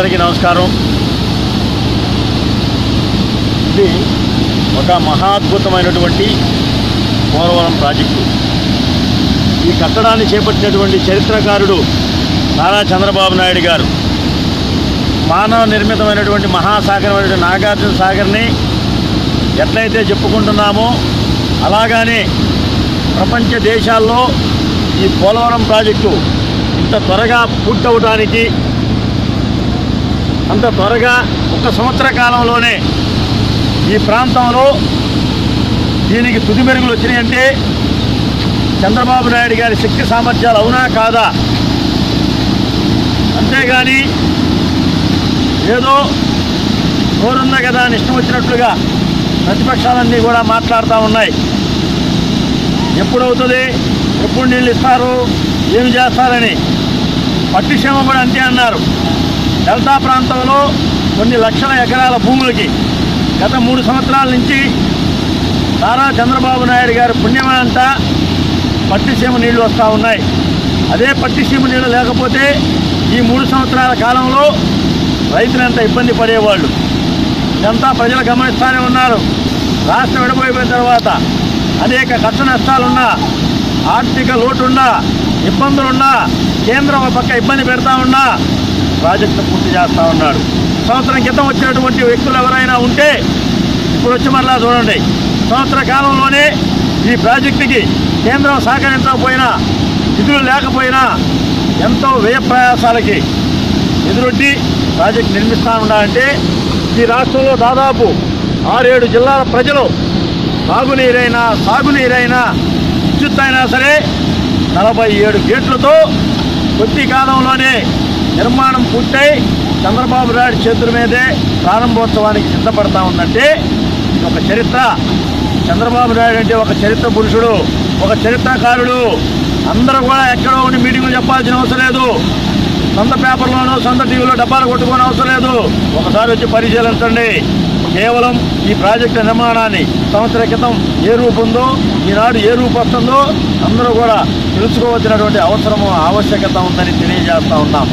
అందరికీ నమస్కారం. ఇది ఒక మహాద్భుతమైనటువంటి పోలవరం ప్రాజెక్టు. ఈ కట్టడాన్ని చేపట్టినటువంటి చరిత్రకారుడు నారా చంద్రబాబు నాయుడు గారు. మానవ నిర్మితమైనటువంటి మహాసాగరమైనటువంటి నాగార్జున సాగర్ని ఎట్లయితే చెప్పుకుంటున్నామో అలాగానే ప్రపంచ దేశాల్లో ఈ పోలవరం ప్రాజెక్టు ఇంత త్వరగా పూర్తవడానికి అంత త్వరగా ఒక సంవత్సర కాలంలోనే ఈ ప్రాంతంలో దీనికి తుది మెరుగులు వచ్చినాయంటే చంద్రబాబు నాయుడు గారి శక్తి సామర్థ్యాలు అవునా కాదా? అంతేగాని ఏదో నోరుందా కదా అని ఇష్టం వచ్చినట్లుగా ప్రతిపక్షాలన్నీ కూడా మాట్లాడుతూ ఉన్నాయి. ఎప్పుడవుతుంది? ఎప్పుడు నీళ్ళు ఇస్తారు? ఏమి చేస్తారని పట్టిక్షేమ కూడా అంతే అన్నారు. డెల్టా ప్రాంతంలో కొన్ని లక్షల ఎకరాల భూములకి గత మూడు సంవత్సరాల నుంచి నారా చంద్రబాబు నాయుడు గారి పుణ్యమంతా పట్టిసీమ నీళ్ళు వస్తూ ఉన్నాయి. అదే పట్టిసీమ నీళ్ళు లేకపోతే ఈ మూడు సంవత్సరాల కాలంలో రైతులు ఎంత ఇబ్బంది పడేవాళ్ళు. ఇదంతా ప్రజలు గమనిస్తూనే ఉన్నారు. రాష్ట్రం విడిపోయిపోయిన తర్వాత అనేక కష్ట నష్టాలున్నా ఆర్థిక లోటున్నా ఇబ్బందులున్నా కేంద్రం ఒక పక్క ఇబ్బంది పెడతా ఉన్నా ప్రాజెక్టు పూర్తి చేస్తూ ఉన్నాడు. సంవత్సరం క్రితం వచ్చినటువంటి వ్యక్తులు ఎవరైనా ఉంటే ఇప్పుడు వచ్చి మరలా చూడండి. సంవత్సర కాలంలోనే ఈ ప్రాజెక్టుకి కేంద్రం సహకరించకపోయినా నిధులు లేకపోయినా ఎంతో వ్యయ ప్రయాసాలకి ఎదురొడ్డి ప్రాజెక్టు నిర్మిస్తూ ఉన్నారంటే ఈ రాష్ట్రంలో దాదాపు ఆరేడు జిల్లాల ప్రజలు తాగునీరైనా సాగునీరైనా విద్యుత్ అయినా సరే నలభై ఏడు గేట్లతో కొద్ది కాలంలోనే నిర్మాణం పూర్తయి చంద్రబాబు నాయుడు చేతుల మీదే ప్రారంభోత్సవానికి సిద్ధపడతా ఉందంటే ఒక చరిత్ర. చంద్రబాబు నాయుడు అంటే ఒక చరిత్ర పురుషుడు ఒక చరిత్రకారుడు. అందరూ కూడా ఎక్కడో ఉండి మీటింగులు చెప్పాల్సిన అవసరం లేదు. సొంత పేపర్లోనూ సొంత టీవీలో డబ్బాలు కొట్టుకోని అవసరం లేదు. ఒకసారి వచ్చి పరిశీలించండి కేవలం ఈ ప్రాజెక్టు నిర్మాణాన్ని సంవత్సర క్రితం ఏ రూపుందో ఈనాడు ఏ రూపు వస్తుందో అందరూ కూడా తెలుసుకోవాల్సినటువంటి అవసరము ఆవశ్యకత ఉందని తెలియజేస్తూ ఉన్నాం.